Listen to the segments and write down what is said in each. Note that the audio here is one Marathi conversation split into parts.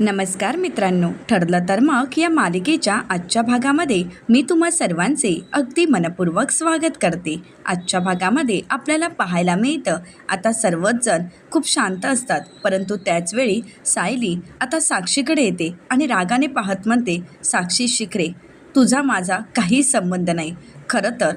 नमस्कार मित्रांनो ठरलं तर मग या मालिकेच्या आजच्या भागामध्ये मी तुम्हा सर्वांचे अगदी मनपूर्वक स्वागत करते. आजच्या भागामध्ये आपल्याला पाहायला मिळतं आता सर्वच जण खूप शांत असतात परंतु त्याचवेळी सायली आता साक्षीकडे येते आणि रागाने पाहत म्हणते साक्षी शिकरे तुझा माझा काही संबंध नाही. खरं तर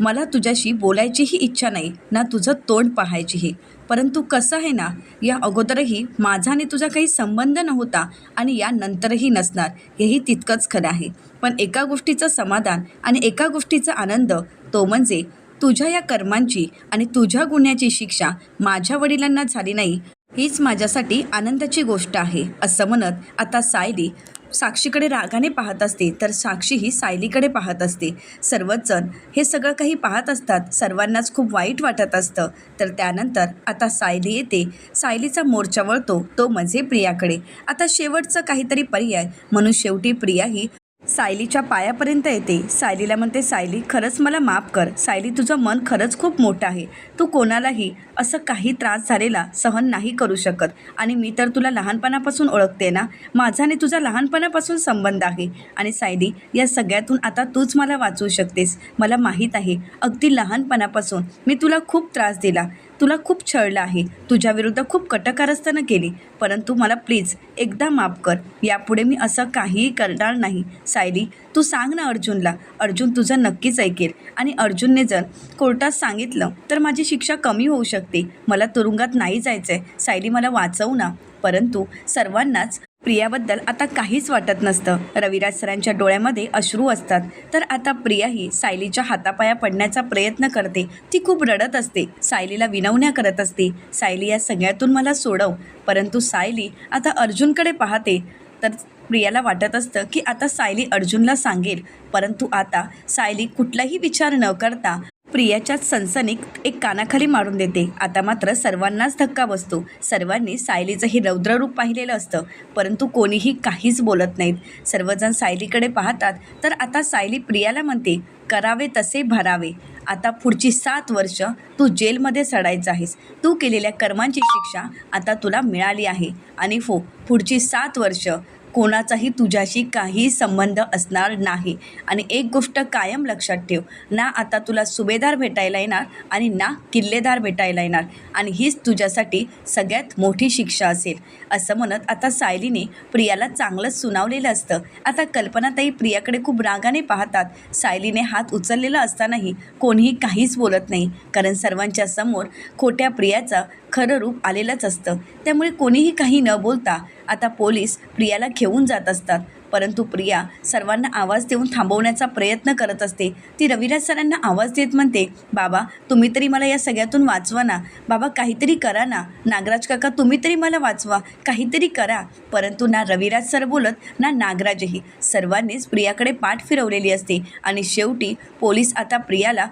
मला तुझ्याशी बोलायचीही इच्छा नाही ना तुझं तोंड पाहायचीही. परंतु कसं आहे ना या अगोदरही माझा आणि तुझा काही संबंध नव्हता आणि यानंतरही नसणार हेही तितकंच खरं आहे. पण एका गोष्टीचं समाधान आणि एका गोष्टीचा आनंद तो म्हणजे तुझ्या या कर्मांची आणि तुझ्या गुन्ह्याची शिक्षा माझ्या वडिलांना झाली नाही हीच माझ्यासाठी आनंदाची गोष्ट आहे असं म्हणत आता सायली साक्षीकडे रागाने पाहत असते तर साक्षी ही सायलीकडे पाहत असते. सर्वच जण हे सगळं काही पाहत असतात. सर्वांनाच खूप वाईट वाटत असतं. तर त्यानंतर आता सायली येते. सायलीचा मोर्चा वळतो. तो म्हणजे प्रियाकडे. आता शेवटचं काहीतरी पर्याय. म्हणून शेवटी प्रिया ही सायलीच्या पायापर्यंत येते. सायलीला म्हणते सायली खरंच मला माफ कर. सायली तुझं मन खरंच खूप मोठं आहे. तू कोणालाही असं काही त्रास झालेला सहन नाही करू शकत. आणि मी तर तुला लहानपणापासून ओळखते ना. माझा आणि तुझा लहानपणापासून संबंध आहे. आणि सायली या सगळ्यातून आता तूच मला वाचवू शकतेस. मला माहीत आहे अगदी लहानपणापासून मी तुला खूप त्रास दिला. तुला खूप छळलं आहे. तुझ्याविरुद्ध खूप कटकारस्थानं केली. परंतु मला प्लीज एकदा माफ कर. यापुढे मी असं काहीही करणार नाही. सायली तू सांग ना अर्जुनला. अर्जुन तुझं नक्कीच ऐकेल. आणि अर्जुनने जर कोर्टात सांगितलं तर माझी शिक्षा कमी होऊ शकते. मला तुरुंगात नाही जायचं आहे सायली मला वाचवू ना. परंतु सर्वांनाच प्रियाबद्दल आता काहीच वाटत नसतं. रविराज सरांच्या डोळ्यामध्ये अश्रू असतात. तर आता प्रिया ही सायलीच्या हातापाया पडण्याचा प्रयत्न करते. ती खूप रडत असते. सायलीला विनवण्या करत असते. सायली या सगळ्यातून मला सोडव. परंतु सायली आता अर्जुनकडे पाहते. तर प्रियाला वाटत असतं की आता सायली अर्जुनला सांगेल. परंतु आता सायली कुठलाही विचार न करता प्रियाच्याच सनसनीत एक कानाखाली मारून देते. आता मात्र सर्वांनाच धक्का बसतो. सर्वांनी सायलीचं हे रौद्ररूप पाहिलेलं असतं. परंतु कोणीही काहीच बोलत नाहीत. सर्वजण सायलीकडे पाहतात. तर आता सायली प्रियाला म्हणते करावे तसे भरावे. आता पुढची सात वर्ष तू जेलमध्ये सडायचं आहेस. तू केलेल्या कर्मांची शिक्षा आता तुला मिळाली आहे. आणि फो पुढची सात वर्ष कोणाचाही तुझ्याशी काही संबंध असणार नाही. आणि एक गोष्ट कायम लक्षात ठेव ना आता तुला सुभेदार भेटायला येणार आणि ना किल्लेदार भेटायला येणार. आणि हीच तुझ्यासाठी सगळ्यात मोठी शिक्षा असेल. असं म्हणत आता सायलीने प्रियाला चांगलंच सुनावलेलं असतं. आता कल्पनाताई प्रियाकडे खूप रागाने पाहतात. सायलीने हात उचललेला असतानाही कोणीही काहीच बोलत नाही. कारण सर्वांच्या समोर खोट्या प्रियाचा खरं रूप आलेलंच असतं. त्यामुळे कोणीही काही न बोलता आता पोलीस प्रियाला घेऊन जात असतात. परंतु प्रिया सर्वांना आवाज देऊन थांबवण्याचा प्रयत्न करत असते. ती रविराज सरांना आवाज देत म्हणते बाबा तुम्ही तरी मला या सगळ्यातून वाचवा ना. बाबा काहीतरी करा ना. नागराज काका तुम्ही तरी मला वाचवा. काहीतरी करा. परंतु ना रविराज सर बोलत ना नागराजही. सर्वांनीच प्रियाकडे पाठ फिरवलेली असते. आणि शेवटी पोलीस आता प्रियाला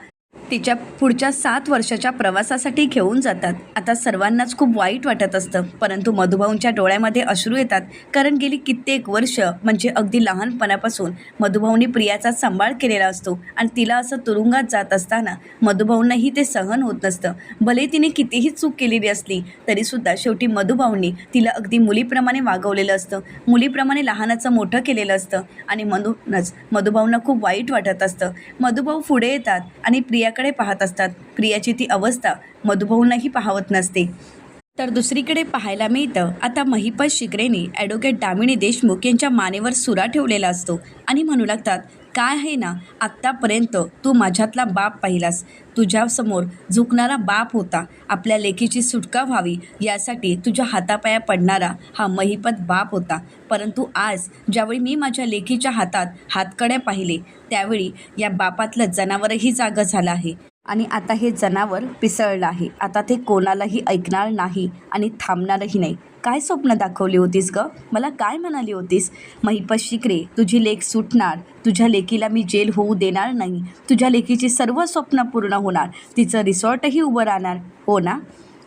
तिच्या पुढच्या सात वर्षाच्या प्रवासासाठी घेऊन जातात. आता सर्वांनाच खूप वाईट वाटत असतं. परंतु मधुभाऊंच्या डोळ्यामध्ये अश्रू येतात कारण गेली कित्येक वर्ष म्हणजे अगदी लहानपणापासून मधुभाऊंनी प्रियाचा सांभाळ केलेला असतो आणि तिला असं तुरुंगात जात असताना मधुभाऊंनाही ते सहन होत नसतं. भले तिने कितीही चूक केलेली असली तरीसुद्धा शेवटी मधुभाऊंनी तिला अगदी मुलीप्रमाणे वागवलेलं असतं. मुलीप्रमाणे लहानाचं मोठं केलेलं असतं. आणि म्हणूनच मधुभाऊंना खूप वाईट वाटत असतं. मधुभाऊ पुढे येतात आणि प्रिया प्रियाकडे पाहत असतात. प्रियाची ती अवस्था मधुभाऊंनाही पाहवत नसते. तर दुसरीकडे पाहायला मिळतं आता महिपत शिकरेने ॲडव्होकेट दामिनी देशमुख यांच्या मानेवर सुरा ठेवलेला असतो आणि म्हणू लागतात काय आहे ना आत्तापर्यंत तू माझ्यातला बाप पाहिलास. तुझ्यासमोर झुकणारा बाप होता. आपल्या लेखीची सुटका व्हावी यासाठी तुझ्या हातापाया पडणारा हा महिपत बाप होता. परंतु आज ज्यावेळी मी माझ्या लेखीच्या हातात हातकड्या पाहिले त्यावेळी या बापातलं जनावरही जागं झालं आहे. आणि आता हे जनावर पिसळलं आहे. आता ते कोणालाही ऐकणार नाही आणि थांबणारही नाही. काय स्वप्न दाखवली होतीस ग? मला काय म्हणाली होतीस? महिपत शिकरे तुझी लेख सुटणार. तुझ्या लेकीला मी जेल होऊ देणार नाही. तुझ्या लेकीची सर्व स्वप्न पूर्ण होणार. तिचं रिसॉर्टही उभं राहणार. हो ना?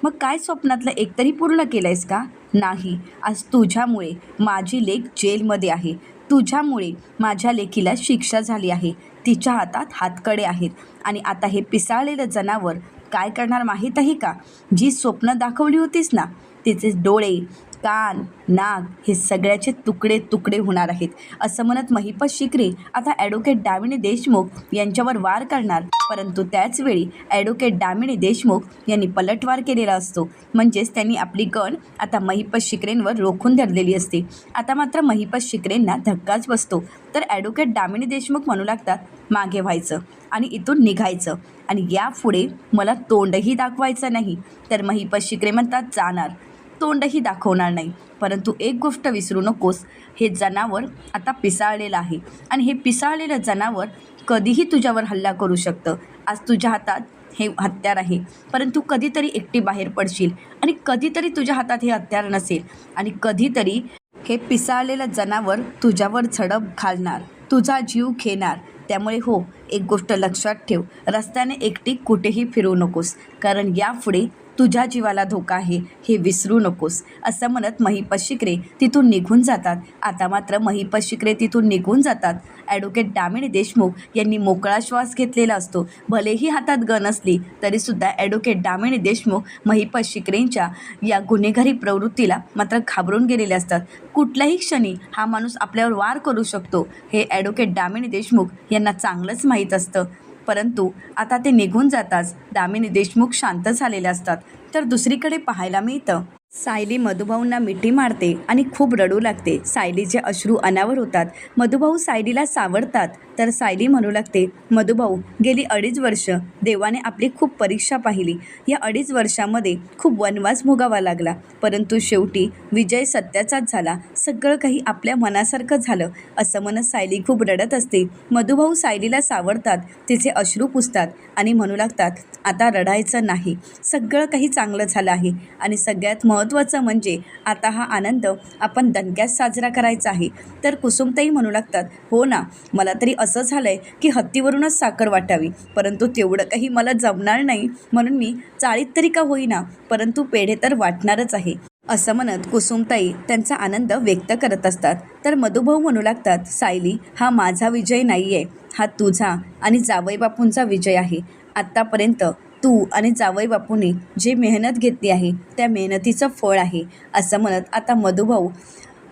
मग काय स्वप्नातलं एकतरी पूर्ण केलं आहेस का? नाही. आज तुझ्यामुळे माझी लेख जेलमध्ये आहे. तुझ्यामुळे माझ्या लेकीला शिक्षा झाली आहे. तिच्या हातात हातकडे आहेत. आणि आता हे पिसाळलेलं जनावर काय करणार माहीत आहे का? जी स्वप्न दाखवली होतीस ना तिचे डोळे कान नाक हे सगळ्याचे तुकडे तुकडे होणार आहेत. असं म्हणत महिपत शिकरे आता ॲडव्होकेट दामिनी देशमुख यांच्यावर वार करणार. परंतु त्याचवेळी ॲडव्होकेट दामिनी देशमुख यांनी पलटवार केलेला असतो. म्हणजेच त्यांनी आपली गण आता महिपत शिकरेंवर रोखून धरलेली असते. आता मात्र महिपत शिकरेंना धक्काच बसतो. तर ॲडव्होकेट दामिनी देशमुख म्हणू लागतात मागे व्हायचं आणि इथून निघायचं आणि यापुढे मला तोंडही दाखवायचं नाही. तर महिपत शिकरे म्हणतात जाणार. तोंडही दाखवणार नाही. परंतु एक गोष्ट विसरू नकोस हे जनावर आता पिसाळलेलं आहे. आणि हे पिसाळलेलं जनावर कधीही तुझ्यावर हल्ला करू शकतं. आज तुझ्या हातात हे हत्यार आहे. परंतु कधीतरी एकटी बाहेर पडशील आणि कधीतरी तुझ्या हातात हे हत्यार नसेल. आणि कधीतरी हे पिसाळलेलं जनावर तुझ्यावर झडप घालणार. तुझा जीव घेणार. त्यामुळे हो एक गोष्ट लक्षात ठेव. रस्त्याने एकटी कुठेही फिरू नकोस. कारण यापुढे तुझ्या जीवाला धोका आहे हे विसरू नकोस. असं म्हणत महिपत शिकरे तिथून निघून जातात. आता मात्र महिपत शिकरे तिथून निघून जातात. ॲडव्होकेट दामिनी देशमुख यांनी मोकळा श्वास घेतलेला असतो. भलेही हातात गण असली तरीसुद्धा ॲडव्होकेट दामिनी देशमुख महिपत शिकरेंच्या या गुन्हेगारी प्रवृत्तीला मात्र घाबरून गेलेले असतात. कुठल्याही क्षणी हा माणूस आपल्यावर वार करू शकतो हे ॲडव्होकेट दामिनी देशमुख यांना चांगलंच माहीत असतं. परंतु आता ते निघून जाताच दामिनी देशमुख शांत झालेले असतात. तर दुसरीकडे पाहायला मिळतं सायली मधुभाऊंना मिठी मारते आणि खूप रडू लागते. सायलीचे अश्रू अनावर होतात. मधुभाऊ सायलीला सावरतात. तर सायली म्हणू लागते मधुभाऊ गेली अडीच वर्ष देवाने आपली खूप परीक्षा पाहिली. या अडीच वर्षामध्ये खूप वनवास भोगावा लागला. परंतु शेवटी विजय सत्याचाच झाला. सगळं काही आपल्या मनासारखं झालं असं म्हणत सायली खूप रडत असते. मधुभाऊ सायलीला सावरतात तिचे अश्रू पुसतात आणि म्हणू लागतात आता रडायचं नाही. सगळं काही चांगलं झालं आहे. आणि सगळ्यात महत्त्वाचं म्हणजे आता हा आनंद आपण दणक्यात साजरा करायचा आहे. तर कुसुमताई म्हणू लागतात हो ना मला तरी असं असं झालं आहे की हत्तीवरूनच साखर वाटावी. परंतु तेवढं काही मला जमणार नाही. म्हणून मी चाळीत तरी का होईना परंतु पेढे तर वाटणारच आहे. असं म्हणत कुसुमताई त्यांचा आनंद व्यक्त करत असतात. तर मधुभाऊ म्हणू लागतात सायली हा माझा विजय नाही आहे हा तुझा आणि जावई बापूंचा विजय आहे. आत्तापर्यंत तू आणि जावई बापूने जी मेहनत घेतली आहे त्या मेहनतीचं फळ आहे. असं म्हणत आता मधुभाऊ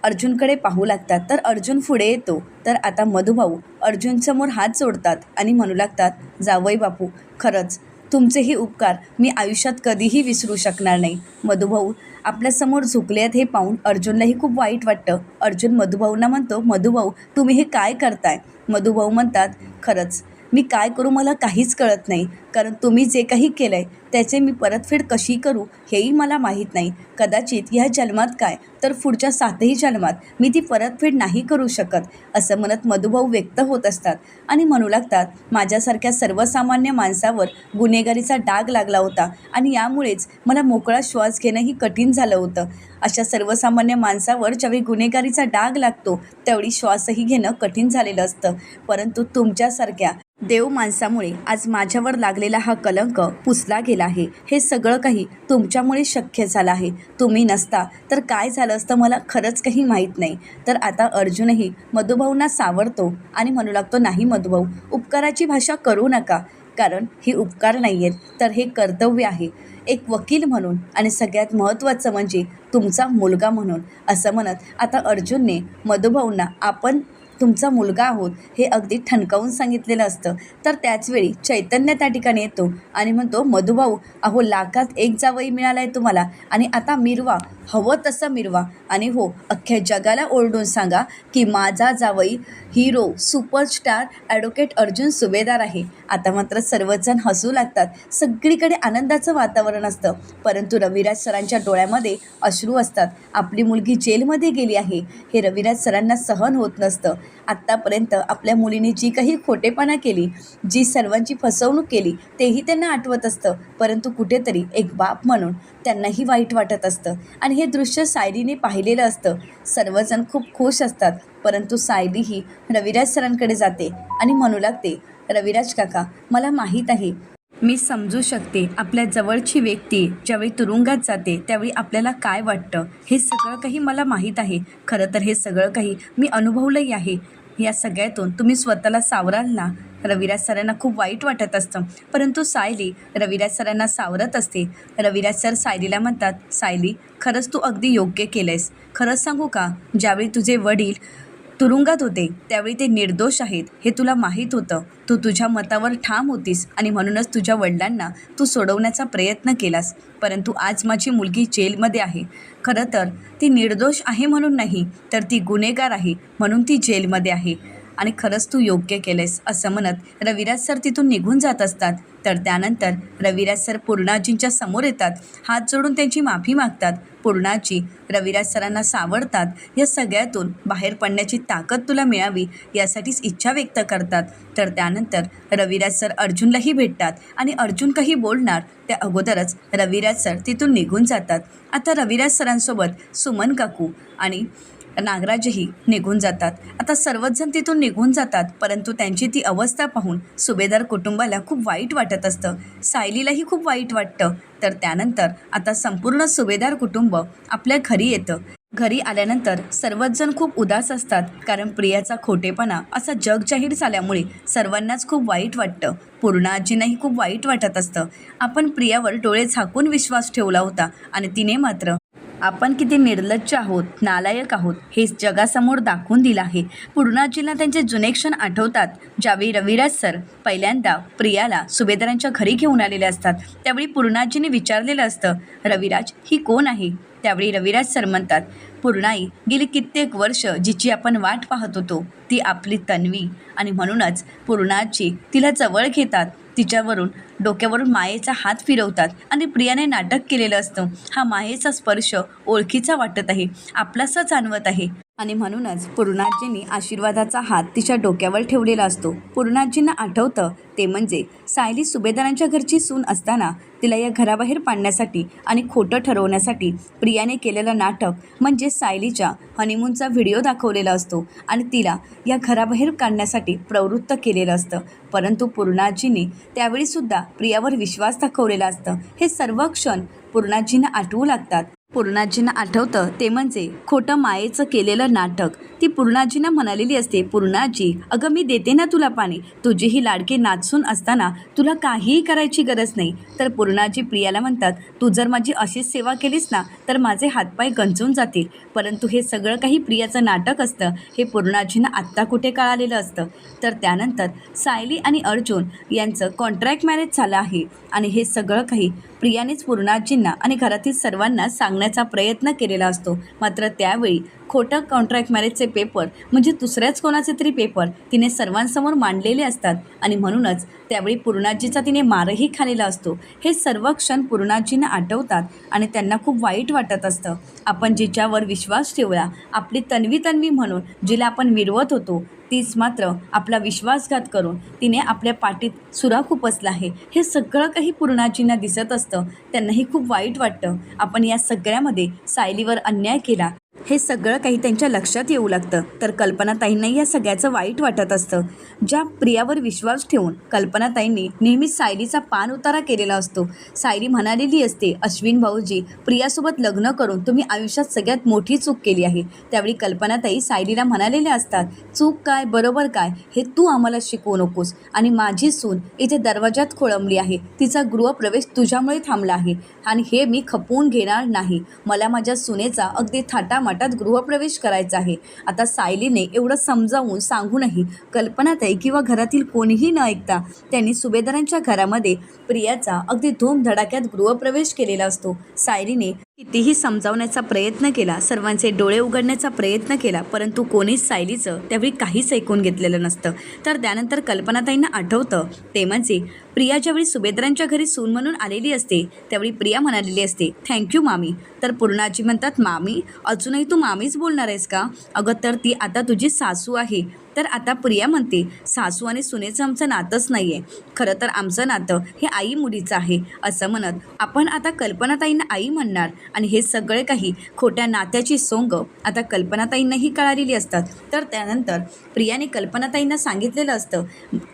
अर्जुनकडे पाहू लागतात. तर अर्जुन पुढे येतो. तर आता मधुभाऊ अर्जुनसमोर हात जोडतात आणि म्हणू लागतात जावई बापू खरंच तुमचेही उपकार. मी आयुष्यात कधीही विसरू शकणार नाही. मधुभाऊ आपल्यासमोर झुकले आहेत हे पाहून अर्जुनलाही खूप वाईट वाटतं. अर्जुन मधुभाऊंना म्हणतो मधुभाऊ तुम्ही हे काय करताय? मधुभाऊ म्हणतात खरंच मी काय करू मला काहीच कळत नाही. कारण तुम्ही जे काही केलं आहे त्याचे मी परतफेड कशी करू हेही मला माहीत नाही. कदाचित ह्या जन्मात काय तर पुढच्या सातही जन्मात मी ती परतफेड नाही करू शकत असं म्हणत मधुभाऊ व्यक्त होत असतात. आणि म्हणू लागतात माझ्यासारख्या सर्वसामान्य माणसावर गुन्हेगारीचा डाग लागला होता आणि यामुळेच मला मोकळा श्वास घेणंही कठीण झालं होतं. अशा सर्वसामान्य माणसावर ज्यावेळी गुन्हेगारीचा डाग लागतो तेवढी श्वासही घेणं कठीण झालेलं असतं. परंतु तुमच्यासारख्या देव माणसामुळे आज माझ्यावर लागलेला हा कलंक पुसला गेला आहे. हे सगळं काही तुमच्यामुळे शक्य झालं आहे. तुम्ही नसता. तर काय झालं असतं मला खरंच काही माहीत नाही. तर आता अर्जुनही मधुभाऊंना सावरतो आणि म्हणू लागतो नाही मधुभाऊ उपकाराची भाषा करू नका. कारण हे उपकार नाही आहेत तर हे कर्तव्य आहे. एक वकील म्हणून आणि सगळ्यात महत्त्वाचं म्हणजे तुमचा मुलगा म्हणून. असं म्हणत आता अर्जुनने मधुभाऊंना आपण तुमचा मुलगा आहोत हे अगदी ठणकावून सांगितलेलं असतं. तर त्याचवेळी चैतन्य त्या ठिकाणी येतो आणि म्हणतो मधुभाऊ अहो लाखात एक जावई मिळाला आहे तुम्हाला आणि आता मिरवा हवं तसं मिरवा. आणि हो अख्ख्या जगाला ओरडून सांगा की माझा जावई hero superstar advocate Arjun Subhedar आहे. आता मात्र सर्वजण हसू लागतात. सगळीकडे आनंदाचं वातावरण असतं. परंतु रविराज सरांच्या डोळ्यामध्ये अश्रू असतात. आपली मुलगी जेलमध्ये गेली आहे. हे रविराज सरांना सहन होत नसतं. आत्तापर्यंत आपल्या मुलीने जी काही खोटेपणा केली जी सर्वांची फसवणूक केली तेही त्यांना आठवत असतं. परंतु कुठेतरी एक बाप म्हणून त्यांनाही वाईट वाटत असतं. आणि हे दृश्य सायलीने पाहिलेलं असतं. सर्वजण खूप खुश असतात. परंतु सायली ही रविराज सरांकडे जाते आणि म्हणू लागते रविराज काका मला माहीत आहे. मी समजू शकते आपल्या जवळची व्यक्ती ज्यावेळी तुरुंगात जाते त्यावेळी आपल्याला काय वाटतं. हे सगळं काही मला माहीत आहे. खरं तर हे सगळं काही मी अनुभवलंही आहे. या सगळ्यातून तुम्ही स्वतःला सावराल ना? रविराज सरांना खूप वाईट वाटत असतं. परंतु सायली रविराज सरांना सावरत असते. रविराज सर सायलीला म्हणतात सायली खरंच तू अगदी योग्य केलंयस. खरंच सांगू का? ज्यावेळी तुझे वडील तुरुंगात होते त्यावेळी ते निर्दोष आहेत. हे तुला माहीत होतं. तू तुझ्या मतावर ठाम होतीस आणि म्हणूनच तुझ्या वडिलांना तू सोडवण्याचा प्रयत्न केलास. परंतु आज माझी मुलगी जेलमध्ये आहे. खरं तर ती निर्दोष आहे म्हणून नाही तर ती गुन्हेगार आहे म्हणून ती जेलमध्ये आहे. आणि खरंच तू योग्य केलेस असं म्हणत रविराज सर तिथून निघून जात असतात. तर त्यानंतर रविराज सर पूर्णाजींच्या समोर येतात. हात जोडून त्यांची माफी मागतात. पूर्णाजी रविराज सरांना सावरतात. या सगळ्यातून बाहेर पडण्याची ताकद तुला मिळावी यासाठीच इच्छा व्यक्त करतात. तर त्यानंतर रविराज सर अर्जुनलाही भेटतात आणि अर्जुन काही बोलणार त्या अगोदरच रविराज सर तिथून निघून जातात. आता रविराज सरांसोबत सुमन काकू आणि नागराजही निघून जातात. आता सर्वच जण तिथून निघून जातात परंतु त्यांची ती अवस्था पाहून सुभेदार कुटुंबाला खूप वाईट वाटत असतं. सायलीलाही खूप वाईट वाटतं. तर त्यानंतर आता संपूर्ण सुभेदार कुटुंब आपल्या घरी येतं. घरी आल्यानंतर सर्वच जण खूप उदास असतात कारण प्रियाचा खोटेपणा असा जग जाहीर झाल्यामुळे सर्वांनाच खूप वाईट वाटतं. पूर्ण आजींनाही खूप वाईट वाटत असतं. आपण प्रियावर डोळे झाकून विश्वास ठेवला होता आणि तिने मात्र आपण किती निर्लज्ज आहोत नालायक आहोत हे जगासमोर दाखवून दिलं आहे. पूर्णाजींना त्यांचे जुने क्षण आठवतात. ज्यावेळी रविराज सर पहिल्यांदा प्रियाला सुभेदारांच्या घरी घेऊन आलेले असतात त्यावेळी पूर्णाजीने विचारलेलं असतं रविराज ही कोण आहे? त्यावेळी रविराज सर म्हणतात पूर्णाई गेली कित्येक वर्ष जिची आपण वाट पाहत होतो ती आपली तन्वी. आणि म्हणूनच पूर्णाची तिला जवळ घेतात. तिच्यावरून डोक्यावरून मायेचा हात फिरवतात आणि प्रियाने नाटक केलेलं असतं. हा मायेचा स्पर्श ओळखीचा वाटत आहे. आपलासा जाणवत आहे. आणि म्हणूनच पूर्णाजींनी आशीर्वादाचा हात तिच्या डोक्यावर ठेवलेला असतो. पूर्णाजींना आठवतं ते म्हणजे सायली सुभेदारांच्या घरची सून असताना तिला या घराबाहेर पाडण्यासाठी आणि खोटं ठरवण्यासाठी प्रियाने केलेलं नाटक म्हणजे सायलीच्या हनीमूनचा व्हिडिओ दाखवलेला असतो आणि तिला या घराबाहेर काढण्यासाठी प्रवृत्त केलेलं असतं. परंतु पूर्णाजींनी त्यावेळीसुद्धा प्रियावर विश्वास दाखवलेला असतं. हे सर्व क्षण पूर्णाजींना आठवू लागतात. पूर्णाजींना आठवतं ते म्हणजे खोटं मायेचं केलेलं नाटक. ती पूर्णाजींना म्हणालेली असते पूर्णाजी अगं मी देते ना तुला पाणी. तुझी ही लाडकी नाचून असताना तुला काहीही करायची गरज नाही. तर पूर्णाजी प्रियाला म्हणतात तू जर माझी अशीच सेवा केलीस ना तर माझे हातपाय गंजून जातील. परंतु हे सगळं काही प्रियाचं नाटक असतं. हे पूर्णाजींना आत्ता कुठे कळालेलं असतं? तर त्यानंतर सायली आणि अर्जुन यांचं कॉन्ट्रॅक्ट मॅरेज झालं आहे. आणि हे सगळं काही प्रियानेच पूर्णाजींना आणि घरातील सर्वांना सांगण्याचा प्रयत्न केलेला असतो. मात्र त्यावेळी खोटं कॉन्ट्रॅक्ट मॅरेजचे पेपर म्हणजे दुसऱ्याच कोणाचे तरी पेपर तिने सर्वांसमोर मांडलेले असतात. आणि म्हणूनच त्यावेळी पूर्णाजीचा तिने मारही खालेला असतो. हे सर्व क्षण पूर्णाजींना आठवतात आणि त्यांना खूप वाईट वाटत असतं. आपण जिच्यावर विश्वास ठेवला आपली तन्वी तन्वी म्हणून जिला आपण मिरवत होतो तीच मात्र आपला विश्वासघात करून तिने आपल्या पाठीत सुरा खुपसला आहे. हे सगळं काही पूर्णाजींना दिसत असतं. त्यांनाही खूप वाईट वाटतं. आपण या सगळ्यामध्ये सायलीवर अन्याय केला. हे सगळं काही त्यांच्या लक्षात येऊ लागतं. तर कल्पनाताईंना या सगळ्याचं वाईट वाटत असतं. ज्या प्रियावर विश्वास ठेवून कल्पनाताईंनी नेहमीच सायलीचा पान उतारा केलेला असतो. सायली म्हणालेली असते अश्विन भाऊजी प्रियासोबत लग्न करून तुम्ही आयुष्यात सगळ्यात मोठी चूक केली आहे. त्यावेळी कल्पनाताई सायलीला म्हणालेल्या असतात चूक काय बरोबर काय हे तू आम्हाला शिकवू नकोस. आणि माझी सून इथे दरवाजात खोळंबली आहे. तिचा गृहप्रवेश तुझ्यामुळे थांबला आहे. आणि हे मी खपवून घेणार नाही. मला माझ्या सुनेचा अगदी मठात गृहप्रवेश करायचा आहे. आता सायलीने एवढं समजावून सांगूनही कल्पनाताई किंवा घरातील कोणीही न ऐकता त्यांनी सुभेदारांच्या घरामध्ये प्रियाचा अगदी धूमधडाक्यात गृहप्रवेश केलेला असतो. सायलीने कितीही समजावण्याचा प्रयत्न केला सर्वांचे डोळे उघडण्याचा प्रयत्न केला परंतु कोणीच सायलीचं त्यावेळी काहीच ऐकून घेतलेलं नसतं. तर त्यानंतर कल्पनाताईंना आठवतं ते म्हणजे प्रिया ज्यावेळी सुभेद्रांच्या घरी सून म्हणून आलेली असते त्यावेळी प्रिया म्हणालेली असते थँक्यू मामी तर पूर्णाजी म्हणतात मामी अजूनही तू मामीच बोलणार आहेस का? अगं तर ती आता तुझी सासू आहे. तर आता प्रिया म्हणते सासू आणि सुनेचं आमचं नातंच नाही आहे खरं तर आमचं नातं हे आई मुलीचं आहे असं म्हणत आपण आता कल्पनाताईंना आई म्हणणार. आणि हे सगळे काही खोट्या नात्याची सोंग आता कल्पनाताईंनाही कळालेली असतात. तर त्यानंतर प्रियाने कल्पनाताईंना सांगितलेलं असतं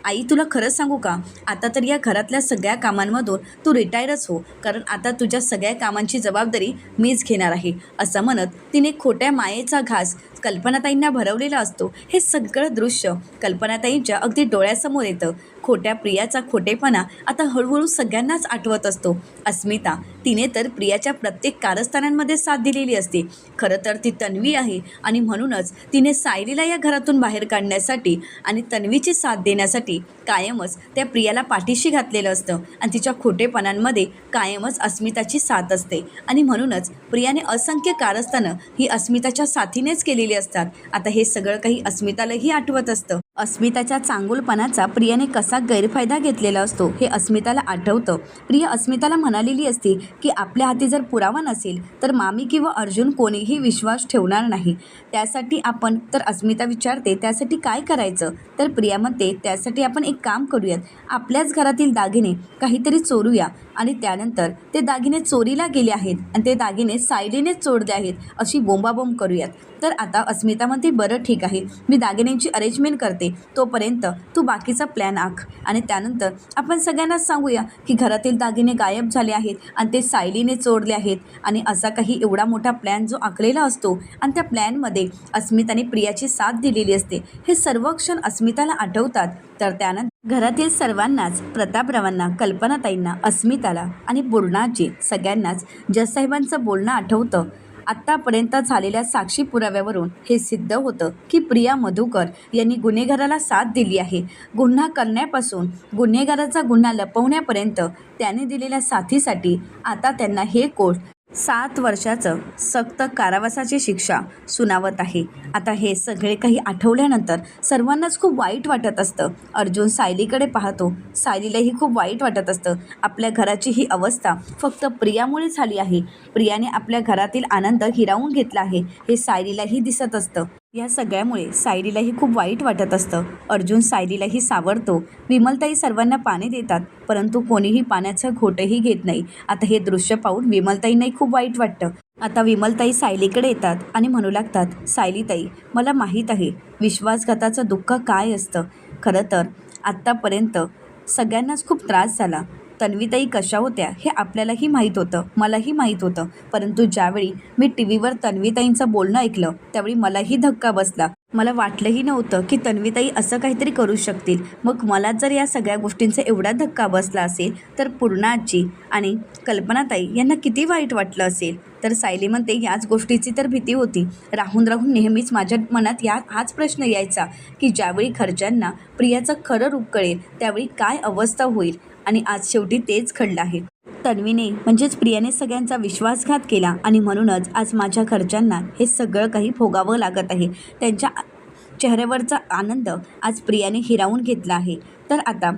आई तुला खरंच सांगू का? आता तर या घरातल्या सगळ्या कामांमधून तू रिटायरच हो. कारण आता तुझ्या सगळ्या कामांची जबाबदारी मीच घेणार आहे असं म्हणत तिने खोट्या मायेचा घास कल्पनाताईंना भरवलेला असतो. हे सगळं दृश्य. कल्पनाताईंच्या अगदी डोळ्यासमोर येतं खोट्या प्रियाचा खोटेपणा आता हळूहळू सगळ्यांनाच आठवत असतो. अस्मिता तिने तर प्रियाच्या प्रत्येक कारस्थानांमध्ये साथ दिलेली असते. खरं तर ती तन्वी आहे आणि म्हणूनच तिने सायलीला या घरातून बाहेर काढण्यासाठी आणि तन्वीची साथ देण्यासाठी कायमच त्या प्रियाला पाठीशी घातलेलं असतं आणि तिच्या खोटेपणांमध्ये कायमच अस्मिताची साथ असते. आणि म्हणूनच प्रियाने असंख्य कारस्थानं ही अस्मिताच्या साथीनेच केलेली असतात. आता हे सगळं काही अस्मितालाही आठवत असतं. अस्मिताच्या चांगुलपणाचा प्रियाने कसा गैरफायदा घेतलेला असतो हे अस्मिताला आठवतं. प्रिया अस्मिताला म्हणालेली असते की आपल्या हाती जर पुरावा नसेल तर मामी किंवा अर्जुन कोणीही विश्वास ठेवणार नाही. त्यासाठी आपण तर अस्मिता विचारते त्यासाठी काय करायचं? तर प्रिया म्हणते त्यासाठी आपण एक काम करूयात. आपल्याच घरातील दागिने काहीतरी चोरूया. आणि त्यानंतर ते दागिने चोरीला गेले आहेत आणि ते दागिने सायलीनेच चोरले आहेत अशी बोंबाबोंब करूयात. तर आता अस्मिता म्हणते बरं ठीक आहे. मी दागिन्यांची अरेंजमेंट करते. तोपर्यंत तू बाकीचा प्लॅन आख. आणि त्यानंतर आपण सगळ्यांनाच सांगूया की घरातील दागिने गायब झाले आहेत आणि ते सायलीने चोरले आहेत. आणि असा काही एवढा मोठा प्लॅन जो आखलेला असतो आणि त्या प्लॅनमध्ये अस्मिताने प्रियाची साथ दिलेली असते हे सर्व क्षण अस्मिताला आठवतात. तर त्यानंतर घरातील सर्वांनाच प्रतापरावांना कल्पनाताईंना अस्मिताला आणि पूर्णाजी सगळ्यांनाच जससाहेबांचं बोलणं आठवतं. आत्तापर्यंत झालेल्या साक्षी पुराव्यावरून हे सिद्ध होतं की प्रिया मधुकर यांनी गुन्हेगाराला साथ दिली आहे. गुन्हा करण्यापासून गुन्हेगाराचा गुन्हा लपवण्यापर्यंत त्याने दिलेल्या साथीसाठी आता त्यांना हे कोर्ट सात वर्षाचं सक्त कारावासाची शिक्षा सुनावत आहे. आता हे सगळे काही आठवल्यानंतर सर्वांनाच खूप वाईट वाटत असतं. अर्जुन सायलीकडे पाहतो. सायलीलाही खूप वाईट वाटत असतं. आपल्या घराची ही अवस्था फक्त प्रियामुळे झाली आहे. प्रियाने आपल्या घरातील आनंद हिरावून घेतला आहे. हे सायलीलाही दिसत असतं. या सगळ्यामुळे सायलीलाही खूप वाईट वाटत असतं. अर्जुन सायलीलाही सावरतो. विमलताई सर्वांना पाणी देतात परंतु कोणीही पाण्याचं घोटही घेत नाही. आता हे दृश्य पाहून विमलताईंनाही खूप वाईट वाटतं. आता विमलताई सायलीकडे येतात आणि म्हणू लागतात सायलीताई मला माहीत आहे विश्वासघाताचं दुःख काय असतं? खरं तर आत्तापर्यंत सगळ्यांनाच खूप त्रास झाला. तन्वीताई कशा होत्या हे आपल्यालाही माहीत होतं. मलाही माहीत होतं. परंतु ज्यावेळी मी टी व्हीवर तन्वीताईंचं बोलणं ऐकलं त्यावेळी मलाही धक्का बसला. मला वाटलंही नव्हतं की तन्वीताई असं काहीतरी करू शकतील. मग मला जर या सगळ्या गोष्टींचा एवढा धक्का बसला असेल तर पूर्णा आजी आणि कल्पनाताई यांना किती वाईट वाटलं असेल? तर सायली म्हणते याच गोष्टीची तर भीती होती. राहून राहून नेहमीच माझ्या मनात या हाच प्रश्न यायचा की ज्यावेळी घरच्यांना प्रियाचं खरं रूप कळेल त्यावेळी काय अवस्था होईल? आणि आज शेवटी तेच घडलं आहे. तन्वीने म्हणजेच प्रियाने सगळ्यांचा विश्वासघात केला आणि म्हणूनच आज माझ्या घरच्यांना हे सगळं काही भोगावं लागत आहे. त्यांच्या चेहऱ्यावरचा आनंद आज प्रियाने हिरावून घेतला आहे. तर आता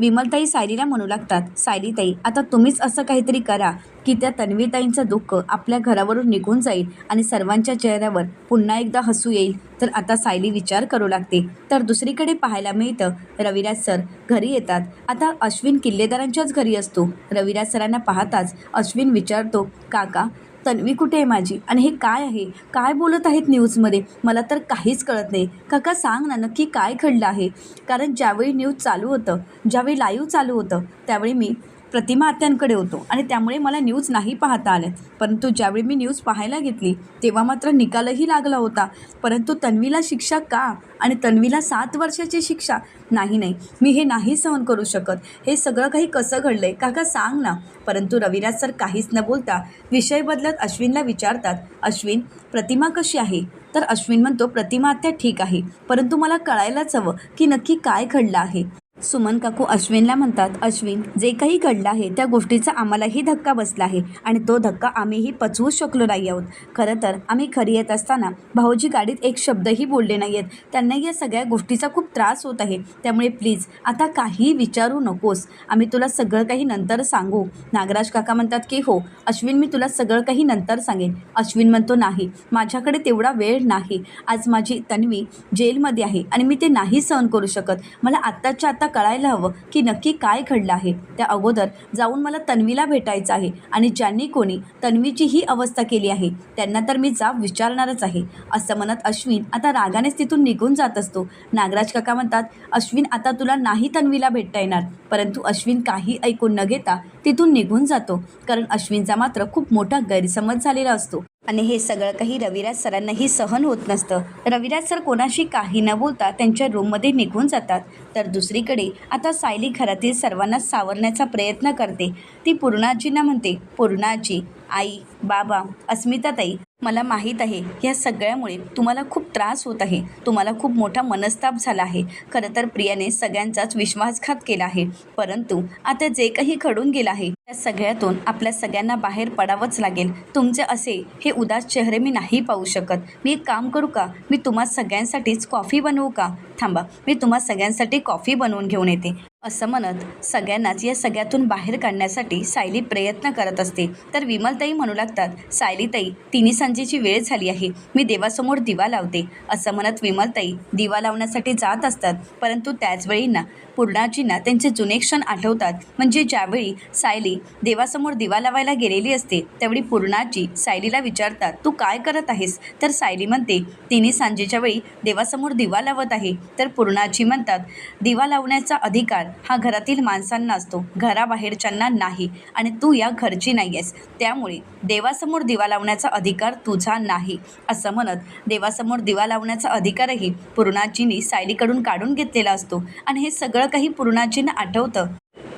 विमलताई सायलीला म्हणू लागतात सायलीताई आता तुम्हीच असं काहीतरी करा की त्या तन्वीताईंचं दुःख आपल्या घरावरून निघून जाईल आणि सर्वांच्या चेहऱ्यावर पुन्हा एकदा हसू येईल. तर आता सायली विचार करू लागते. तर दुसरीकडे पाहायला मिळतं रविराज सर घरी येतात. आता अश्विन किल्लेदारांच्याच घरी असतो. रविराज सरांना पाहताच अश्विन विचारतो काका तन्वी कुठे आहे माझी? आणि हे काय आहे? काय बोलत आहेत न्यूजमध्ये? मला तर काहीच कळत नाही. काका सांग ना नक्की काय घडलं आहे? कारण ज्यावेळी न्यूज चालू होतं ज्यावेळी लाईव्ह चालू होतं त्यावेळी मी प्रतिमा आत्यांकडे होतो. आणि त्यामुळे मला न्यूज नाही पाहता आल्यात. परंतु ज्यावेळी मी न्यूज पाहायला घेतली तेव्हा मात्र निकालही लागला होता. परंतु तन्वीला शिक्षा का? आणि तन्वीला सात वर्षाची शिक्षा? नाही नाही. मी हे नाही सहन करू शकत. हे सगळं काही कसं घडलं आहे काका सांग ना. परंतु रविराज सर काहीच न बोलता विषय बदलत अश्विनला विचारतात अश्विन प्रतिमा कशी आहे? तर अश्विन म्हणतो प्रतिमा आत्या ठीक आहे. परंतु मला कळायलाच हवं की नक्की काय घडलं आहे. सुमन काकू अश्विनला म्हणतात अश्विन जे काही घडलं आहे त्या गोष्टीचा आम्हालाही धक्का बसला आहे आणि तो धक्का आम्हीही पचवू शकलो नाही आहोत. खरं तर आम्ही घरी येत असताना भाऊजी गाडीत एक शब्दही बोलले नाही आहेत त्यांना या सगळ्या गोष्टीचा खूप त्रास होत आहे. त्यामुळे प्लीज आता काही विचारू नकोस. आम्ही तुला सगळं काही नंतर सांगू. नागराज काका म्हणतात की हो अश्विन मी तुला सगळं काही नंतर सांगेन. अश्विन म्हणतो नाही माझ्याकडे तेवढा वेळ नाही. आज माझी तन्वी जेलमध्ये आहे आणि मी ते नाही सहन करू शकत. मला आत्ताच्या आता कळायला हवं की नक्की काय घडलं आहे. त्या अगोदर जाऊन मला तन्वीला भेटायचं आहे आणि ज्यांनी कोणी तन्वीची ही अवस्था केली आहे त्यांना तर मी जाब विचारणारच आहे. असं म्हणत अश्विन आता रागानेच तिथून निघून जात असतो. नागराज काका म्हणतात अश्विन आता तुला नाही तन्वीला भेटता येणार. परंतु अश्विन काही ऐकून न घेता तिथून निघून जातो कारण अश्विनचा मात्र खूप मोठा गैरसमज झालेला असतो. आणि हे सगळं काही रविराज सरांनाही सहन होत नसतं. रविराज सर कोणाशी काही न बोलता त्यांच्या रूममध्ये निघून जातात. तर दुसरीकडे आता सायली घरातील सर्वांना सावरण्याचा प्रयत्न करते. ती पूर्णाजींना म्हणते पूर्णाजी आई बाबा अस्मिताताई मला माहीत आहे या सगळ्यामुळे तुम्हाला खूप त्रास होत आहे. तुम्हाला खूप मोठा मनस्ताप झाला आहे. खरं तर प्रियाने सगळ्यांचाच विश्वासघात केला आहे. परंतु आता जे काही घडून गेलं आहे त्या सगळ्यातून आपल्या सगळ्यांना बाहेर पडावंच लागेल. तुमचे असे हे उदास चेहरे मी नाही पाहू शकत. मी एक काम करू का? मी तुम्हा सगळ्यांसाठीच कॉफी बनवू का? थांबा मी तुम्हा सगळ्यांसाठी कॉफी बनवून घेऊन येते. असं म्हणत सगळ्यांनाच या सगळ्यातून बाहेर काढण्यासाठी सायली प्रयत्न करत असते. तर विमलताई म्हणू लागतात सायलीताई तिन्ही सांजेची वेळ झाली आहे. मी देवासमोर दिवा लावते. असं म्हणत विमलताई दिवा लावण्यासाठी जात असतात परंतु त्याचवेळी ना पूर्णाजींना त्यांचे जुने क्षण आठवतात. म्हणजे ज्यावेळी सायली देवासमोर दिवा लावायला गेलेली असते त्यावेळी पूर्णाजी सायलीला विचारतात तू काय करत आहेस? तर सायली म्हणते तिने सांजेच्या वेळी देवासमोर दिवा लावत आहे. तर पूर्णाजी म्हणतात दिवा लावण्याचा अधिकार हा घरातील माणसांना असतो घराबाहेरच्यांना नाही आणि तू या घरची नाही आहेस त्यामुळे देवासमोर दिवा लावण्याचा अधिकार तुझा नाही. असं म्हणत देवासमोर दिवा लावण्याचा अधिकारही पूर्णाजीने सायलीकडून काढून घेतलेला असतो. आणि हे सगळं काही पूर्णाजींना आठवतं.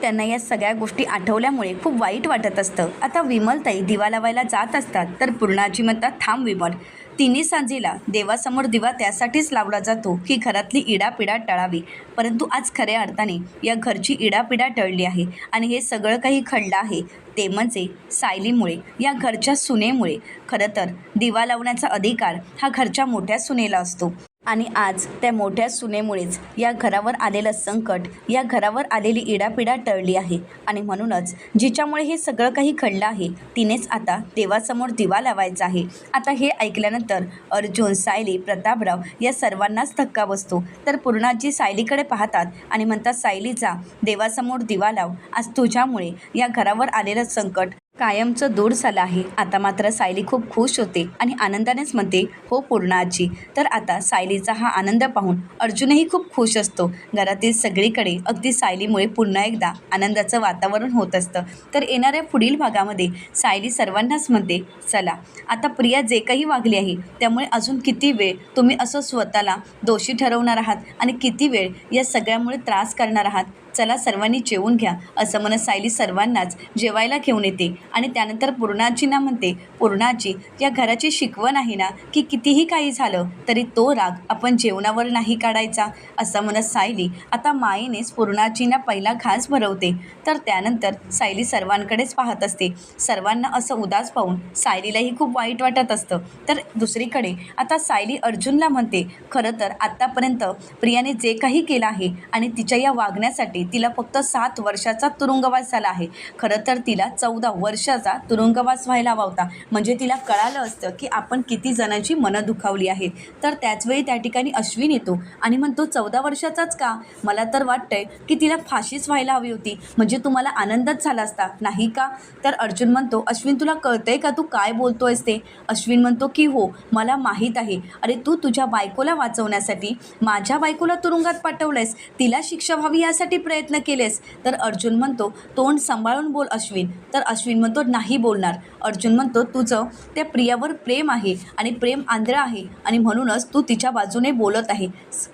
त्यांना या सगळ्या गोष्टी आठवल्यामुळे खूप वाईट वाटत असतं. आता विमलताई दिवा लावायला जात असतात तर पूर्णाजी म्हणतात थांब विमल. तिन्ही सांजेला देवासमोर दिवा त्यासाठीच लावला जातो की घरातली इडापिडा टळावी. परंतु आज खऱ्या अर्थाने या घरची इडापिडा टळली आहे आणि हे सगळं काही घडलं आहे. ते म्हणजे सायलीमुळे या घरच्या सुनेमुळे. खरं तर दिवा लावण्याचा अधिकार हा घरच्या मोठ्या सुनेला असतो. आणि आज त्या मोठ्या सुनेमुळेच या घरावर आलेलं संकट या घरावर आलेली इडापिडा टळली आहे. आणि म्हणूनच जिच्यामुळे हे सगळं काही घडलं आहे तिनेच आता देवासमोर दिवा लावायचा आहे. आता हे ऐकल्यानंतर अर्जुन सायली प्रतापराव या सर्वांनाच धक्का बसतो. तर पूर्णाजी सायलीकडे पाहतात आणि म्हणतात सायलीचा देवासमोर दिवा लाव. आज तुझ्यामुळे या घरावर आलेलं संकट कायमचं दूर झालं आहे. आता मात्र सायली खूप खुश होते आणि आनंदानेच म्हणते हो पूर्णाजी तर आता सायलीचा हा आनंद पाहून अर्जुनही खूप खुश असतो. घरातील सगळीकडे अगदी सायलीमुळे पुन्हा एकदा आनंदाचं वातावरण होत असतं. तर येणाऱ्या पुढील भागामध्ये सायली सर्वांनाच म्हणते चला आता प्रिया जे काही वागली आहे त्यामुळे अजून किती वेळ तुम्ही असं स्वतःला दोषी ठरवणार आहात आणि किती वेळ या सगळ्यामुळे त्रास करणार आहात? चला सर्वांनी जेवून घ्या असं म्हणत सायली सर्वांनाच जेवायला घेऊन येते. आणि त्यानंतर पूर्णाजींना म्हणते पूर्णाजी या घराची शिकवण आहे ना की कितीही काही झालं तरी तो राग आपण जेवणावर नाही काढायचा असं म्हणत सायली. आता मायेनेच पूर्णाजींना पहिला घास भरवते. तर त्यानंतर सायली सर्वांकडेच पाहत असते. सर्वांना असं उदास पाहून सायलीलाही खूप वाईट वाटत असतं. तर दुसरीकडे आता सायली अर्जुनला म्हणते खरं तर आत्तापर्यंत प्रियाने जे काही केलं आहे आणि तिच्या या वागण्यासाठी तिला फक्त सात वर्षाचा तुरुंगवास झाला आहे. खरं तर तिला चौदा वर्षाचा तुरुंगवास व्हायला हवा होता. म्हणजे तिला कळालं असतं की आपण किती जणांची मनं दुखावली आहेत. तर त्याचवेळी त्या ठिकाणी अश्विन येतो आणि म्हणतो चौदा वर्षाचाच का? मला तर वाटतंय की तिला फाशीच व्हायला हवी होती. म्हणजे तुम्हाला आनंदच झाला असता. नाही का? तर अर्जुन म्हणतो अश्विन तुला कळतंय का? तू काय बोलतोयस ते? अश्विन म्हणतो की हो मला माहीत आहे. अरे तू तुझ्या बायकोला वाचवण्यासाठी माझ्या बायकोला तुरुंगात पाठवलंयस. तिला शिक्षा व्हावी यासाठी प्रयत्न प्रयत्न केलेस. तर अर्जुन म्हणतो तोंड सांभाळून बोल अश्विन. तर अश्विन म्हणतो नाही बोलणार. अर्जुन म्हणतो तुझं त्या प्रियावर प्रेम आहे आणि प्रेम आंध्र आहे आणि म्हणूनच तू तिच्या बाजूने बोलत आहे.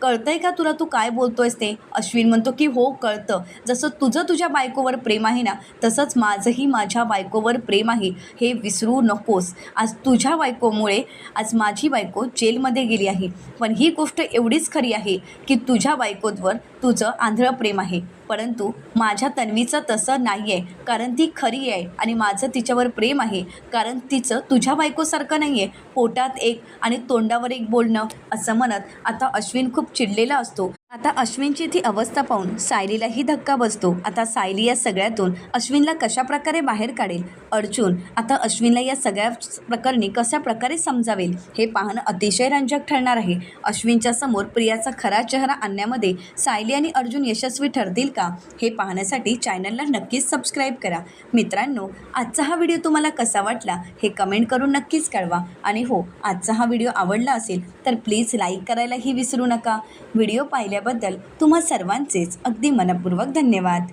कळतंय का तुला तू काय बोलतोयस ते? अश्विन म्हणतो की हो कळतं. जसं तुझं तुझ्या बायकोवर प्रेम आहे ना तसंच माझंही माझ्या बायकोवर प्रेम आहे. हे विसरू नकोस. आज तुझ्या बायकोमुळे आज माझी बायको जेलमध्ये गेली आहे. पण ही गोष्ट एवढीच खरी आहे की तुझ्या बायकोवर तुझं आंध्र प्रेम आहे. परंतु माझ्या तन्वीचं तसं नाही आहे कारण ती खरी आहे आणि माझं तिच्यावर प्रेम आहे कारण तिचं तुझ्या बायकोसारखं नाही आहे पोटात एक आणि तोंडावर एक बोलणं असं म्हणत आता अश्विन खूप चिडलेला असतो. आता अश्विनची ती अवस्था पाहून सायलीलाही धक्का बसतो. आता सायली या सगळ्यातून अश्विनला कशा प्रकारे बाहेर काढेल? अर्जुन आता अश्विनला या सगळ्या प्रकरणी कशा प्रकारे समजावेल? हे पाहणं अतिशय रंजक ठरणार आहे. अश्विनच्या समोर प्रियाचा खरा चेहरा आणण्यामध्ये सायली आणि अर्जुन यशस्वी ठरतील का? हे पाहण्यासाठी चॅनलला नक्कीच सबस्क्राईब करा. मित्रांनो आजचा हा व्हिडिओ तुम्हाला कसा वाटला हे कमेंट करून नक्कीच कळवा. आणि हो आजचा हा व्हिडिओ आवडला असेल तर प्लीज लाईक करायलाही विसरू नका. व्हिडिओ ऐकल्याबद्दल तुम्हा सर्वांचेच अगदी मनपूर्वक धन्यवाद.